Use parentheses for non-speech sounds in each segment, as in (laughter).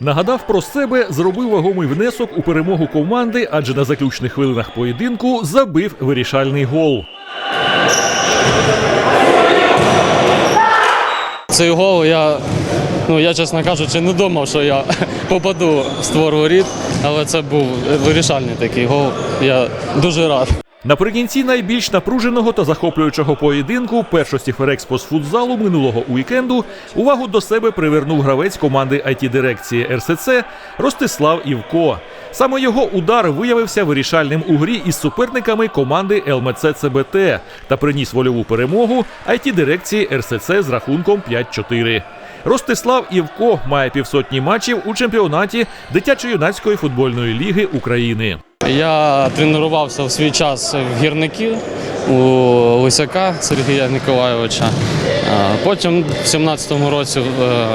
Нагадав про себе, зробив вагомий внесок у перемогу команди, адже на заключних хвилинах поєдинку забив вирішальний гол. Цей гол я, ну я чесно кажучи, не думав, що я (laughs) попаду в створ воріт, але це був вирішальний такий гол. Я дуже рад. Наприкінці найбільш напруженого та захоплюючого поєдинку першості Ферекспо футзалу минулого уікенду увагу до себе привернув гравець команди it дирекції РСЦ Ростислав Івко. Саме його удар виявився вирішальним у грі із суперниками команди ЛМЦ ЦБТ та приніс вольову перемогу it дирекції РСЦ з рахунком 5-4. Ростислав Івко має півсотні матчів у чемпіонаті дитячо-юнацької футбольної ліги України. Я тренувався в свій час в гірники у Лисяка Сергія Ніколайовича. Потім в 17-му році е,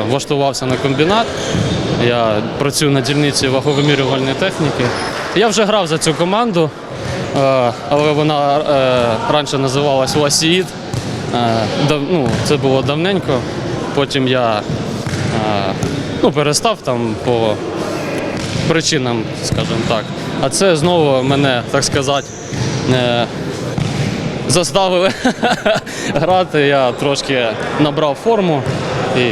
влаштувався на комбінат. Я працюю на дільниці ваговимірювальної техніки. Я вже грав за цю команду, е, але вона е, раніше називалась Ласіїд. Ну, це було давненько. Потім я ну, перестав там по причинам, скажімо так. А це знову мене, так сказати, е, заставили (laughs) грати. Я трошки набрав форму і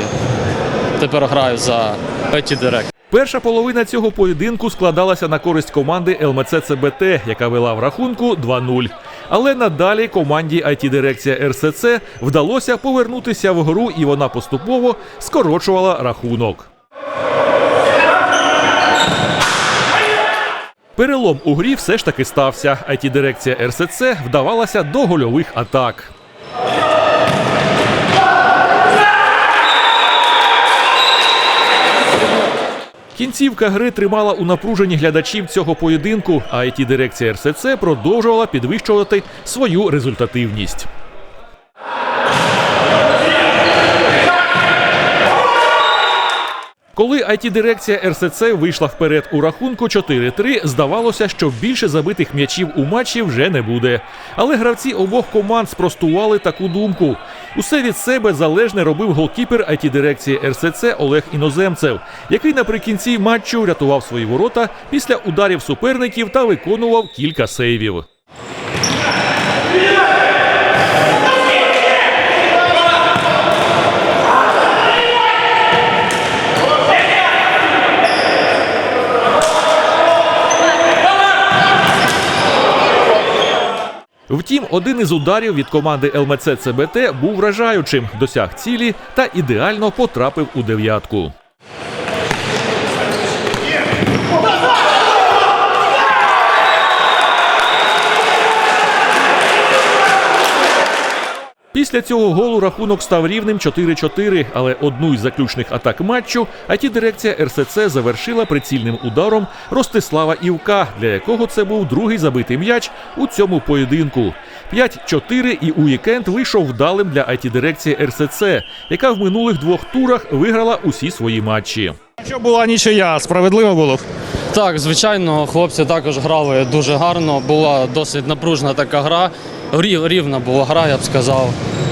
тепер граю за Петі Директ. Перша половина цього поєдинку складалася на користь команди ЛМЦ ЦБТ, яка вела в рахунку 2-0. Але надалі команді it дирекція РСЦ вдалося повернутися в гру, і вона поступово скорочувала рахунок. Перелом у грі все ж таки стався. it дирекція РСЦ вдавалася до гольових атак. Кінцівка гри тримала у напруженні глядачів цього поєдинку, а it дирекція РСЦ продовжувала підвищувати свою результативність. Коли it дирекція РСЦ вийшла вперед у рахунку 4-3, здавалося, що більше забитих м'ячів у матчі вже не буде. Але гравці обох команд спростували таку думку. Усе від себе залежне робив голкіпер it дирекції РСЦ Олег Іноземцев, який наприкінці матчу рятував свої ворота після ударів суперників та виконував кілька сейвів. Втім, один із ударів від команди ЛМЦ ЦБТ був вражаючим, досяг цілі та ідеально потрапив у дев'ятку. Після цього голу рахунок став рівним 4-4, але одну із заключних атак матчу it дирекція РСЦ завершила прицільним ударом Ростислава Івка, для якого це був другий забитий м'яч у цьому поєдинку. 5-4 і уікенд вийшов вдалим для it дирекції РСЦ, яка в минулих двох турах виграла усі свої матчі. Якщо була нічия, справедливо було. Так, звичайно, хлопці також грали дуже гарно. Була досить напружена така гра. Рів- Рівна була гра, я б сказав.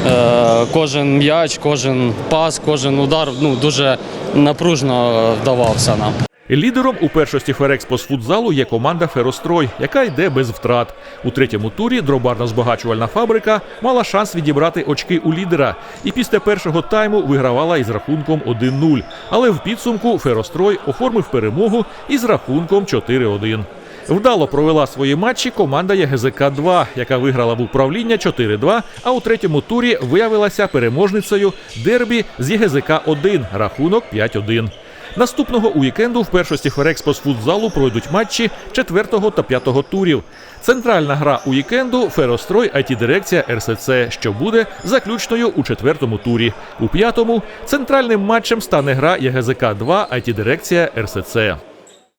Е, Кожен м'яч, кожен пас, кожен удар ну, дуже напружно вдавався нам. Лідером у першості Ферекспо з футзалу є команда Ферострой, яка йде без втрат. У третьому турі дробарно-збагачувальна фабрика мала шанс відібрати очки у лідера і після першого тайму вигравала із рахунком 1-0. Але в підсумку Ферострой оформив перемогу із рахунком 4-1. Вдало провела свої матчі команда ягзк 2 яка виграла в управління 4-2, а у третьому турі виявилася переможницею дербі з ягзк 1 рахунок 5-1. Наступного уікенду в першості Ферекспо з футзалу пройдуть матчі 4 та 5 турів. Центральна гра уікенду Ферострой it дирекція РСЦ, що буде заключною у четвертому турі. У п'ятому центральним матчем стане гра ягзк 2 it дирекція РСЦ.